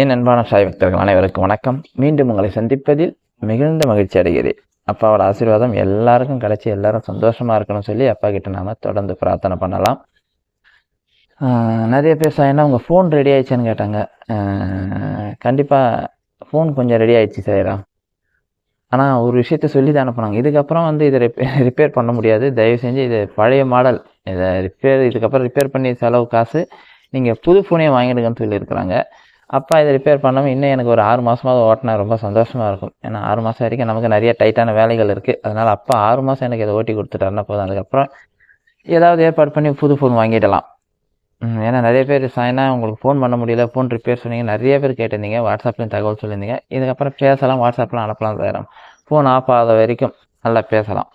என் அன்பான சாய் பக்தர்கள் அனைவருக்கும் வணக்கம். மீண்டும் உங்களை சந்திப்பதில் மிகுந்த மகிழ்ச்சி அடைகிறேன். அப்பாவோட ஆசீர்வாதம் எல்லாருக்கும் கிடைச்சி எல்லாரும் சந்தோஷமாக இருக்கணும்னு சொல்லி அப்பா கிட்ட நாம தொடர்ந்து பிரார்த்தனை பண்ணலாம். நிறைய பேர் சாயனா உங்கள் ஃபோன் ரெடி ஆயிடுச்சான்னு கேட்டாங்க. கண்டிப்பாக ஃபோன் கொஞ்சம் ரெடி ஆயிடுச்சு சாயிரா ஆனால் ஒரு விஷயத்த சொல்லி தான் அனுப்புனாங்க. இதுக்கப்புறம் வந்து இதை ரிப்பேர் ரிப்பேர் பண்ண முடியாது. தயவு செஞ்சு இது பழைய மாடல் இதை ரிப்பேர் இதுக்கப்புறம் ரிப்பேர் பண்ணி செலவு காசு நீங்கள் புது ஃபோனே வாங்கிடுங்கன்னு சொல்லியிருக்கிறாங்க. அப்பா இதை ரிப்பேர் பண்ணாமல் இன்னும் எனக்கு ஒரு ஆறு மாதமாவது ஓட்டினா ரொம்ப சந்தோஷமாக இருக்கும். ஏன்னா ஆறு மாதம் வரைக்கும் நமக்கு நிறைய டைட்டான வேலைகள் இருக்குது அதனால் அப்பா ஆறு மாதம் எனக்கு இதை ஓட்டி கொடுத்துட்டாருன்னா போதும். அதுக்கப்புறம் ஏதாவது ஏற்பாடு பண்ணி புது ஃபோன் வாங்கிடலாம். ஏன்னா நிறைய பேர் சாயினா உங்களுக்கு ஃபோன் பண்ண முடியல ஃபோன் ரிப்பேர் சொன்னீங்க நிறைய பேர் கேட்டிருந்தீங்க வாட்ஸ்அப்லேயும் தகவல் சொல்லியிருந்தீங்க. இதுக்கப்புறம் பேசலாம் வாட்ஸ்அப்பில் அனுப்பலாம் தயாரம் ஃபோன் ஆஃப் ஆகாத வரைக்கும் நல்லா பேசலாம்.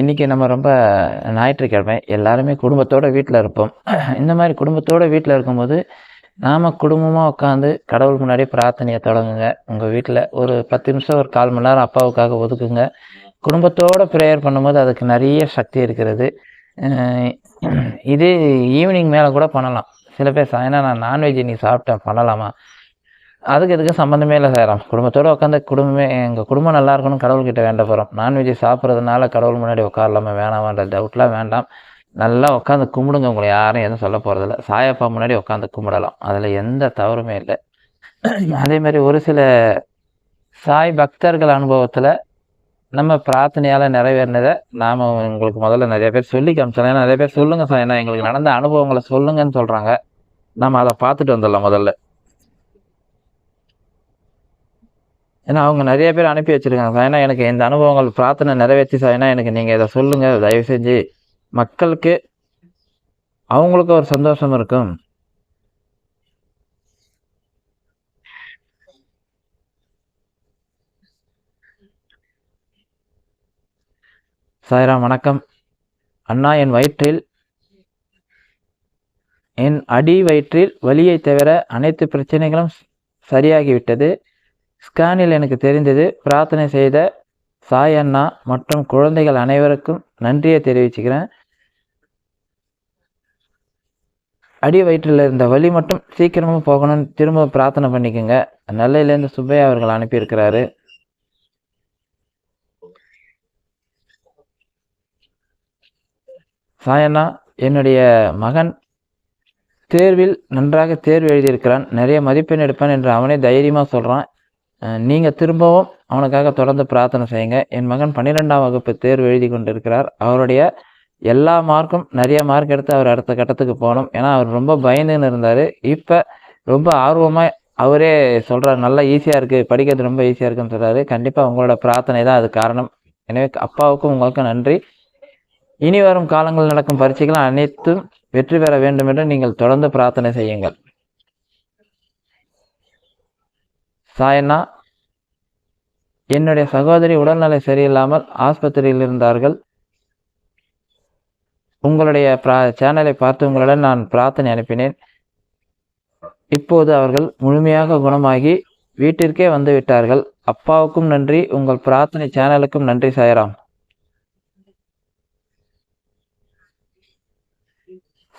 இன்றைக்கி நம்ம ரொம்ப ஞாயிற்றுக்கிழமை. எல்லாருமே குடும்பத்தோட வீட்டில் இருப்போம். இந்த மாதிரி குடும்பத்தோடு வீட்டில் இருக்கும்போது நாம் குடும்பமாக உட்காந்து கடவுள் முன்னாடி பிரார்த்தனையை தொடங்குங்க. உங்கள் வீட்டில் ஒரு பத்து நிமிஷம் ஒரு கால் மணி நேரம் அப்பாவுக்காக ஒதுக்குங்க. குடும்பத்தோடு ப்ரேயர் பண்ணும்போது அதுக்கு நிறைய சக்தி இருக்கிறது. இது ஈவினிங் மேலே கூட பண்ணலாம். சில பேர் சாயனா நான் நான்வெஜ் இன்னைக்கு சாப்பிட்டேன் பண்ணலாமா? அதுக்கு இதுக்கு சம்மந்தமே இல்லை சார். குடும்பத்தோட உட்காந்து குடும்பமே எங்கள் குடும்பம் நல்லா இருக்கணும் கடவுள்கிட்ட வேண்ட போகிறோம் நான்வெஜ் சாப்பிட்றதுனால கடவுள் முன்னாடி உட்காரலாமா? வேணாமான்ற டவுட்லாம் வேண்டாம். நல்லா உட்காந்து கும்பிடுங்க. உங்களை யாரும் எதுவும் சொல்ல போகிறதில்ல சாயப்பா முன்னாடி உட்காந்து கும்பிடலாம். அதில் எந்த தவறுமே இல்லை. அதே மாதிரி ஒரு சில சாய் பக்தர்கள் அனுபவத்தில் நம்ம பிரார்த்தனையால் நிறைவேறினதை நாம் உங்களுக்கு முதல்ல நிறைய பேர் சொல்லி காமிச்சோம். ஏன்னா நிறைய பேர் சொல்லுங்க சார். ஏன்னா எங்களுக்கு நடந்த அனுபவங்களை சொல்லுங்கன்னு சொல்கிறாங்க நம்ம அதை பார்த்துட்டு வந்துடலாம் முதல்ல. ஏன்னா அவங்க நிறைய பேர் அனுப்பி வச்சிருக்காங்க சார். ஏன்னா எனக்கு இந்த அனுபவங்கள் பிரார்த்தனை நிறைவேற்றி சார். ஏன்னா எனக்கு நீங்கள் இதை சொல்லுங்கள் தயவு செஞ்சு மக்களுக்கு அவங்களுக்கு ஒரு சந்தோஷம் இருக்கும். சாய்ராம் வணக்கம். அண்ணா என் வயிற்றில் என் அடி வயிற்றில் வலியை தவிர அனைத்து பிரச்சனைகளும் சரியாகிவிட்டது. ஸ்கேனில் எனக்கு தெரிந்தது பிரார்த்தனை செய்த சாய் அண்ணா மற்றும் குழந்தைகள் அனைவருக்கும் நன்றியை தெரிவிச்சுக்கிறேன். அடி வயிற்றில் இருந்த வலி மட்டும் சீக்கிரமாக போகணும்னு திரும்ப பிரார்த்தனை பண்ணிக்கோங்க. நெல்லையிலேருந்து சுப்பையா அவர்கள் அனுப்பியிருக்கிறாரு. சாயண்ணா என்னுடைய மகன் தேர்வில் நன்றாக தேர்வு எழுதியிருக்கிறான். நிறைய மதிப்பெண் எடுப்பான் என்று அவனே தைரியமாக சொல்கிறான் நீங்கள் திரும்பவும் அவனுக்காக தொடர்ந்து பிரார்த்தனை செய்யுங்க. என் மகன் பன்னிரெண்டாம் வகுப்பு தேர்வு எழுதி கொண்டிருக்கிறார். அவருடைய எல்லா மார்க்கும் நிறைய மார்க் எடுத்து அவர் அடுத்த கட்டத்துக்கு போகணும். ஏன்னா அவர் ரொம்ப பயந்துன்னு இருந்தார். இப்போ ரொம்ப ஆர்வமாக அவரே சொல்கிறார் நல்லா ஈஸியாக இருக்குது படிக்கிறது ரொம்ப ஈஸியாக இருக்குன்னு சொல்கிறாரு கண்டிப்பாக உங்களோட பிரார்த்தனை தான் அது காரணம். எனவே அப்பாவுக்கும் உங்களுக்கும் நன்றி. இனி வரும் காலங்களில் நடக்கும் பரீட்சைகள் அனைத்தும் வெற்றி பெற வேண்டும் என்று நீங்கள் தொடர்ந்து பிரார்த்தனை செய்யுங்கள். சாயண்ணா என்னுடைய சகோதரி உடல்நிலை சரியில்லாமல் ஆஸ்பத்திரியில் இருந்தார்கள். உங்களுடைய பிரா சேனலை பார்த்து உங்களிடம் நான் பிரார்த்தனை அனுப்பினேன். இப்போது அவர்கள் முழுமையாக குணமாகி வீட்டிற்கே வந்து விட்டார்கள். அப்பாவுக்கும் நன்றி உங்கள் பிரார்த்தனை சேனலுக்கும் நன்றி சாயராம்.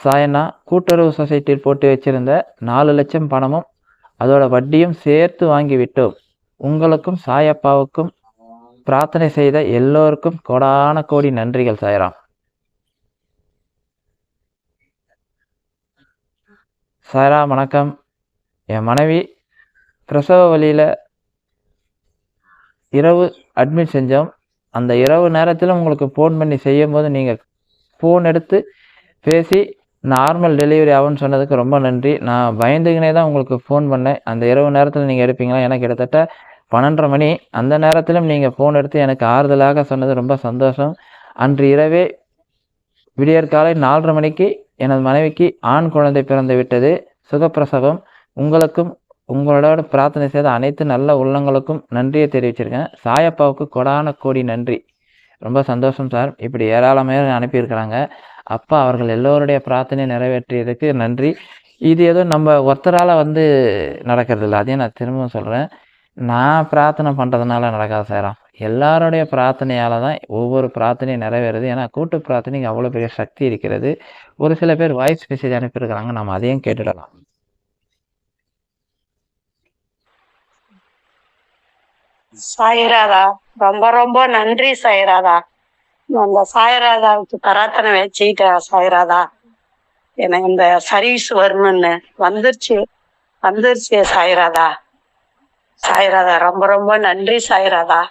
சாயண்ணா கூட்டுறவு சொசைட்டியில் போட்டு வச்சிருந்த நாலு லட்சம் பணமும் அதோட வட்டியும் சேர்த்து வாங்கிவிட்டோம் உங்களுக்கும் சாயப்பாவுக்கும் பிரார்த்தனை செய்த எல்லோருக்கும் கோடான கோடி நன்றிகள் சாயராம். சாரா வணக்கம். என் மனைவி பிரசவ வழியில் இரவு அட்மிட் செஞ்சோம். அந்த இரவு நேரத்தில் உங்களுக்கு ஃபோன் பண்ணி செய்யும் போது நீங்கள் ஃபோன் எடுத்து பேசி நார்மல் டெலிவரி ஆகும்னு சொன்னதுக்கு ரொம்ப நன்றி. நான் பயந்துக்கினே தான் உங்களுக்கு ஃபோன் பண்ணேன். அந்த இரவு நேரத்தில் நீங்கள் எடுப்பீங்களா? எனக்கு கிட்டத்தட்ட பன்னெண்டரை மணி. அந்த நேரத்திலும் நீங்கள் ஃபோன் எடுத்து எனக்கு ஆறுதலாக சொன்னது ரொம்ப சந்தோஷம். அன்று இரவே விடியற்காலை நாலரை மணிக்கு எனது மனைவிக்கு ஆண் குழந்தை பிறந்து விட்டது. சுகப்பிரசவம் உங்களுக்கும் உங்களோட பிரார்த்தனை செய்த அனைத்து நல்ல உள்ளங்களுக்கும் நன்றியை தெரிவிச்சிருக்கேன். சாயப்பாவுக்கு கொடான கோடி நன்றி. ரொம்ப சந்தோஷம் சார். இப்படி ஏராளமாக அனுப்பியிருக்கிறாங்க. அப்பா அவர்கள் எல்லோருடைய பிரார்த்தனை நிறைவேற்றியதுக்கு நன்றி. இது ஏதோ நம்ம ஒருத்தரால் வந்து நடக்கிறது இல்லை. அதையும் நான் திரும்பவும் சொல்கிறேன் நான் பிரார்த்தனை பண்ணுறதுனால நடக்காது சாராம் எல்லாருடைய பிரார்த்தனையால் தான் ஒவ்வொரு பிரார்த்தனையும் நிறைவேறுது. ஏன்னா கூட்டு பிரார்த்தனைக்கு அவ்வளோ பெரிய சக்தி இருக்கிறது. ஒரு சில பேர் வாய்ஸ் மெசேஜ் அனுப்பியிருக்கிறாங்க. நம்ம அதையும் கேட்டுடலாம். சாயிராதா? ரொம்ப ரொம்ப நன்றி சாயிராதா. அந்த சாயராதாவுக்கு பிரார்த்தனை வச்சுக்கிட்ட சாயராதா. எனக்கு இந்த சர்வீஸ் வரணும்னு வந்துருச்சு. வந்துருச்சு சாயராதா. சாயிராதா ரொம்ப ரொம்ப நன்றி சாயராதா.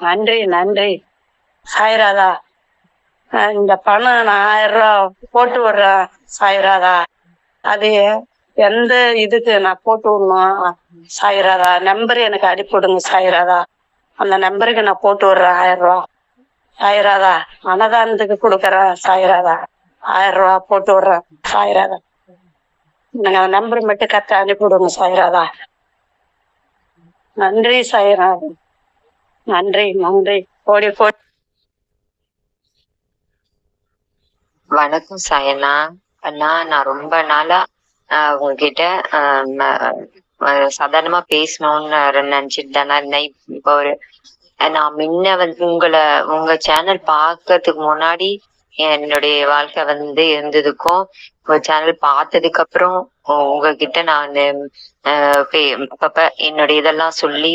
நன்றி நன்றி. சாயராதா இந்த பணம் நான் ஆயிரம் ரூபா போட்டு விடுறேன் சாயிராதா. அது எந்த இதுக்கு நான் போட்டு விடணும்? சாயிராதா? நம்பர் எனக்கு அனுப்பிவிடுங்க சாயிராதா. அந்த நம்பருக்கு நான் போட்டு விடுறேன் ஆயிரம் ரூபா சாயிராதா அன்னதானத்துக்கு கொடுக்குறேன் சாயிராதா. ஆயிரம் ரூபா போட்டு விடுறேன் சாயிராதா. எனக்கு அந்த நம்பர் மட்டும் கரெக்டாக அனுப்பிவிடுங்க சாயிராதா. நன்றி சாயிராதா. நன்றி நன்றி. கோடி கோடி. வணக்கம் சாயனா. அண்ணா நான் ரொம்ப நாளா உங்ககிட்ட சாதாரணமா பேசணும்னு நினைச்சிட்டு தானே இருந்தேன். இப்போ ஒரு நான் முன்ன வந்து உங்களை உங்க சேனல் பார்க்கறதுக்கு முன்னாடி என்னுடைய வாழ்க்கை வந்து இருந்ததுக்கும் உங்க சேனல் பார்த்ததுக்கு அப்புறம் உங்ககிட்ட நான் அப்பப்ப என்னுடைய இதெல்லாம் சொல்லி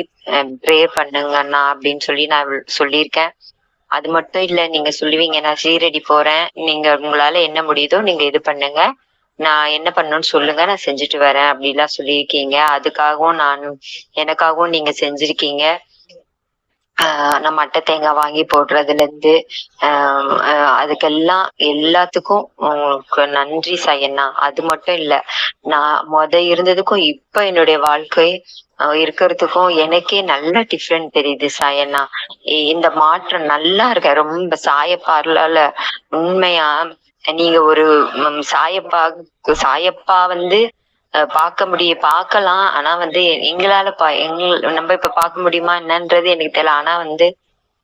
ப்ரே பண்ணுங்க அண்ணா அப்படின்னு சொல்லி நான் சொல்லியிருக்கேன். அது மட்டும் இல்ல நீங்க சொல்லுவீங்க நான் சீரடி போறேன். நீங்க உங்களால என்ன முடியுதோ நீங்க இது பண்ணுங்க. நான் என்ன பண்ணணும்னு சொல்லுங்க நான் செஞ்சுட்டு வரேன் அப்படிலாம் சொல்லியிருக்கீங்க. அதுக்காகவும் நான் எனக்காகவும் நீங்க செஞ்சிருக்கீங்க. ஆஹ் நான் மட்டை தேங்காய் வாங்கி போடுறதுல இருந்து அதுக்கெல்லாம் எல்லாத்துக்கும் உங்களுக்கு நன்றி சையண்ணா. அது மட்டும் இல்ல நான் முத இருந்ததுக்கும் இப்ப என்னுடைய வாழ்க்கை இருக்கிறதுக்கும் எனக்கே நல்ல டிஃப்ரெண்ட் தெரியுது சாயண்ணா. இந்த மாற்றம் நல்லா இருக்க ரொம்ப சாயப்பார்லால உண்மையா நீங்க ஒரு சாயப்பா சாயப்பா வந்து அஹ், பார்க்க முடிய பார்க்கலாம் ஆனா வந்து எங்களால பா எங்க நம்ம இப்ப பார்க்க முடியுமா என்னன்றது எனக்கு தெரியல. ஆனா வந்து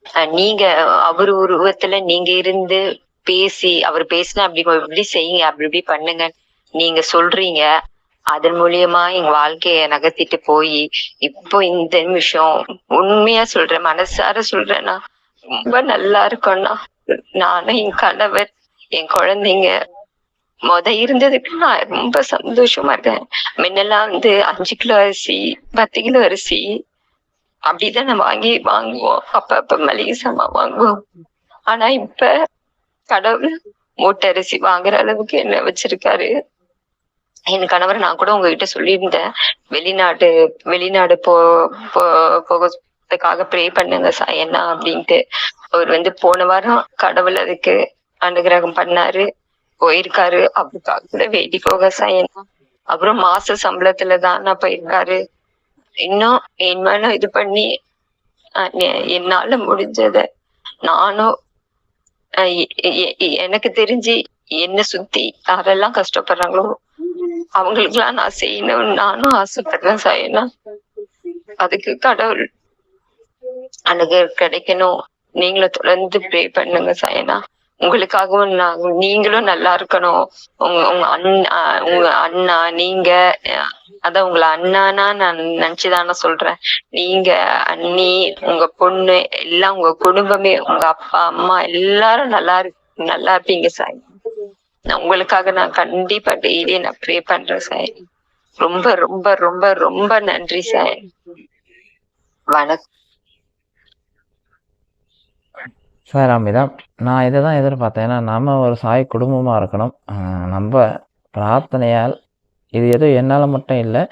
அஹ், நீங்க அவர் உருவத்துல நீங்க இருந்து பேசி அவர் பேசினா அப்படி இப்படி செய்யுங்க அப்படி இப்படி பண்ணுங்க. நீங்க சொல்றீங்க. அதன் மூலியமா எங்க வாழ்க்கைய நகர்த்திட்டு போய் இப்போ இந்த நிமிஷம் உண்மையா சொல்றேன் மனசார சொல்றேன்னா ரொம்ப நல்லா இருக்கும்னா நானும் என் கணவர் என் குழந்தைங்க முத இருந்ததுக்கு நான் ரொம்ப சந்தோஷமா இருக்கேன் முன்னெல்லாம் வந்து அஞ்சு கிலோ அரிசி பத்து கிலோ அரிசி அப்படிதான் நான் வாங்கி வாங்குவோம். அப்ப அப்ப மளிகை சாமான் வாங்குவோம். ஆனா இப்ப கடவுள் மூட்டை அரிசி வாங்குற அளவுக்கு என்ன வச்சிருக்காரு? என் கணவர் நான் கூட உங்ககிட்ட சொல்லியிருந்தேன். வெளிநாட்டு வெளிநாடு போ போ- போகிறதுக்காக ப்ரே பண்ணுங்க சாயண்ணா அப்படின்ட்டு. அவர் வந்து போன வாரம் கடவுள் அதுக்கு அனுகிரகம் பண்ணாரு. போயிருக்காரு. அவருக்காக கூட வேண்டி போக சாயண்ணா அப்புறம் மாச சம்பளத்துல தான் நான் போயிருக்காரு. இன்னும் என் மேல இது பண்ணி என்னால முடிஞ்சத நானும் அஹ் எனக்கு தெரிஞ்சு என்ன சுத்தி யாரெல்லாம் கஷ்டப்படுறாங்களோ அவங்களுக்கெல்லாம் நான் செய்யணும்னு நானும் ஆசைப்படுறேன் சாயனா. அதுக்கு கடவுள் அணுக கிடைக்கணும். நீங்களும் தொடர்ந்து ப்ரே பண்ணுங்க சாயனா. உங்களுக்காகவும் நான் நீங்களும் நல்லா இருக்கணும். உங்க உங்க அண்ணா உங்க அண்ணா நீங்க அதான் உங்களை அண்ணானா நான் நினைச்சுதானே சொல்றேன். நீங்க அண்ணி உங்க பொண்ணு எல்லாம் உங்க குடும்பமே உங்க அப்பா அம்மா எல்லாரும் நல்லா இருக்கு நல்லா இருப்பீங்க சாய் நான் உங்களுக்காக நான் கண்டிப்பா டெய்லி நான் ப்ரே பண்றேன் சாய் ரொம்ப ரொம்ப ரொம்ப ரொம்ப நன்றி சாய் வணக்கம் சார் அம்மிதான் நான் இதை தான் எதிர்பார்த்தேன். ஏன்னா நம்ம ஒரு சாய் குடும்பமாக இருக்கணும். நம்ம பிரார்த்தனையால் இது எதுவும் என்னால் மட்டும் இல்லை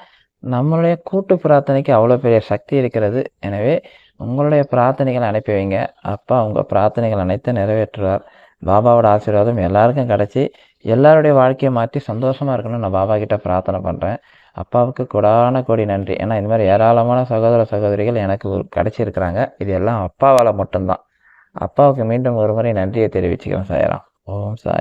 நம்மளுடைய கூட்டு பிரார்த்தனைக்கு அவ்வளோ பெரிய சக்தி இருக்கிறது. எனவே உங்களுடைய பிரார்த்தனைகளை அனுப்பி வைங்க. அப்பா உங்கள் பிரார்த்தனைகள் அனைத்தும் நிறைவேற்றுவார். பாபாவோட ஆசீர்வாதம் எல்லாருக்கும் கிடச்சி எல்லாருடைய வாழ்க்கையை மாற்றி சந்தோஷமாக இருக்கணும்னு நான் பாபா கிட்டே பிரார்த்தனை பண்ணுறேன் அப்பாவுக்கு கொடான கோடி நன்றி. ஏன்னா இந்த மாதிரி ஏராளமான சகோதர சகோதரிகள் எனக்கு ஒரு கிடச்சிருக்கிறாங்க. இது எல்லாம் அப்பாவால் மட்டும்தான். அப்பாவுக்கு மீண்டும் ஒரு முறை நன்றியை தெரிவிச்சுக்கிறேன் சாயராம் ஓம் சாய்